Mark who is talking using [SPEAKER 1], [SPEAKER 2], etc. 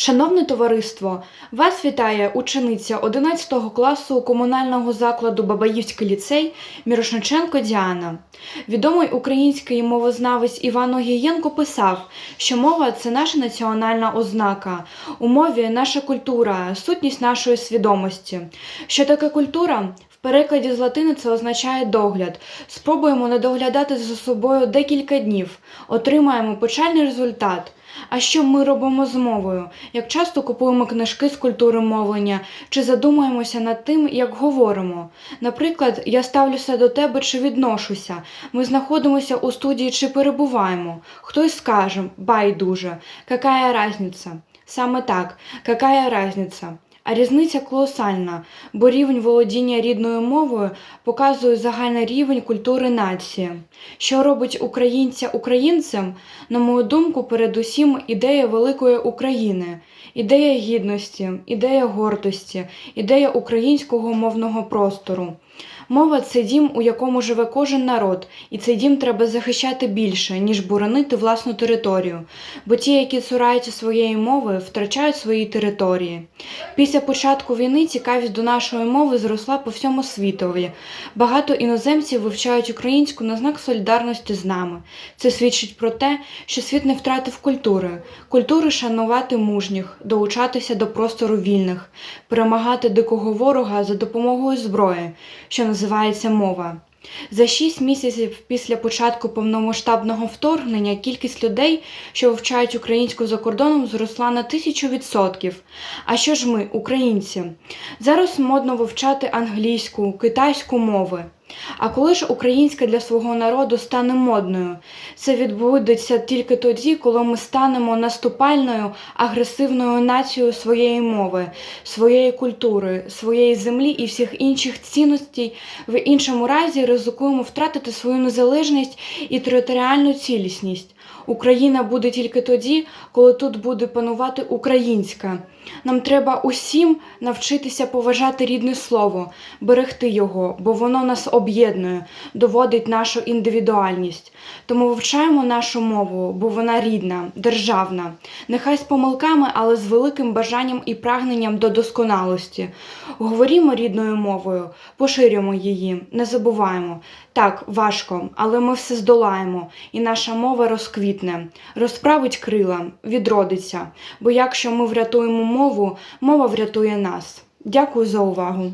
[SPEAKER 1] Шановне товариство, вас вітає учениця 11 класу комунального закладу Бабаївський ліцей Мірошниченко Діана. Відомий український мовознавець Іван Огієнко писав, що мова це наша національна ознака. У мові наша культура, сутність нашої свідомості. Що таке культура? Перекладі з латини це означає догляд. Спробуємо не доглядати за собою декілька днів, отримаємо печальний результат. А що ми робимо з мовою? Як часто купуємо книжки з культури мовлення, чи задумуємося над тим, як говоримо? Наприклад, я ставлюся до тебе чи відношуся. Ми знаходимося у студії чи перебуваємо. Хтось скаже байдуже, какая разниця? Саме так, какая разниця? А різниця колосальна, бо рівень володіння рідною мовою показує загальний рівень культури нації. Що робить українця українцем, на мою думку, передусім ідея великої України, ідея гідності, ідея гордості, ідея українського мовного простору. Мова це дім, у якому живе кожен народ, і цей дім треба захищати більше, ніж боронити власну територію, бо ті, які цураються своєї мови, втрачають свої території. Після початку війни цікавість до нашої мови зросла по всьому світові. Багато іноземців вивчають українську на знак солідарності з нами. Це свідчить про те, що світ не втратив культури, культури шанувати мужніх, долучатися до простору вільних, перемагати дикого ворога за допомогою зброї, що називається мова. За шість місяців після початку повномасштабного вторгнення кількість людей, що вивчають українську за кордоном, зросла на тисячу відсотків. А що ж ми, українці? Зараз модно вивчати англійську, китайську мови. А коли ж українська для свого народу стане модною? Це відбудеться тільки тоді, коли ми станемо наступальною агресивною нацією своєї мови, своєї культури, своєї землі і всіх інших цінностей. В іншому разі ризикуємо втратити свою незалежність і територіальну цілісність. Україна буде тільки тоді, коли тут буде панувати українська. Нам треба усім навчитися поважати рідне слово, берегти його, бо воно нас об'єднує, доводить нашу індивідуальність. Тому вивчаємо нашу мову, бо вона рідна, державна, нехай з помилками, але з великим бажанням і прагненням до досконалості. Говорімо рідною мовою, поширюємо її, не забуваємо. Так, важко, але ми все здолаємо, і наша мова розквітне, розправить крила, відродиться. Бо якщо ми врятуємо мову, мова врятує нас. Дякую за увагу.